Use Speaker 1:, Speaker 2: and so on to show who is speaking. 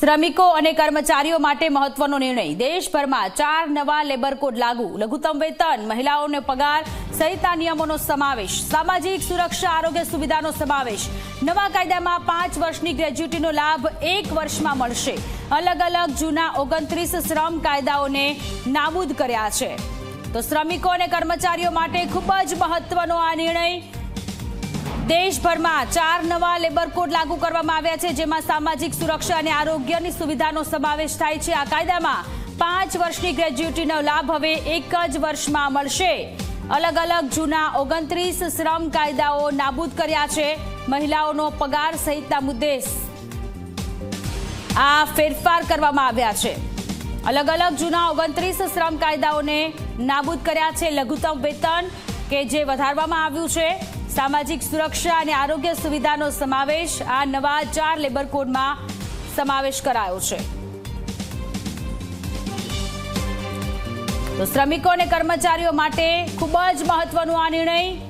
Speaker 1: શ્રમિકો અને કર્મચારીઓ માટે મહત્વનો નિર્ણય. દેશભરમાં ચાર નવા લેબર કોડ લાગુ. લઘુત્તમ વેતન, મહિલાઓને પગાર સહિતના નિયમોનો સમાવેશ. સામાજિક સુરક્ષા, આરોગ્ય સુવિધાનો સમાવેશ. નવા કાયદામાં પાંચ વર્ષની ગ્રેજ્યુટીનો લાભ એક વર્ષમાં મળશે. અલગ અલગ જૂના ઓગણત્રીસ શ્રમ કાયદાઓને નાબૂદ કર્યા છે. તો શ્રમિકો અને કર્મચારીઓ માટે ખૂબ જ મહત્વનો આ નિર્ણય. દેશભરમાં ચાર નવા લેબર કોડ લાગુ કરવામાં આવ્યા છે, જેમાં સામાજિક સુરક્ષા અને આરોગ્યની સુવિધાનો સમાવેશ થાય છે. આ કાયદામાં પાંચ વર્ષની ગ્રેજ્યુટીનો લાભ હવે એક જ વર્ષમાં મળશે. અલગ અલગ જૂના ઓગણત્રીસ શ્રમ કાયદાઓ નાબૂદ કર્યા છે, મહિલાઓનો પગાર સહિતના મુદ્દે આ ફેરફાર કરવામાં આવ્યા છે. અલગ અલગ જૂના ઓગણત્રીસ શ્રમ કાયદાઓને નાબૂદ કર્યા છે. લઘુત્તમ વેતન કે જે વધારવામાં આવ્યું છે સામાજિક સુરક્ષા અને આરોગ્ય સુવિધાનો સમાવેશ આ નવા ચાર લેબર કોડમાં સમાવેશ કરાયો છે. તો શ્રમિકો અને કર્મચારીઓ માટે ખૂબ જ મહત્વનો આ નિર્ણય.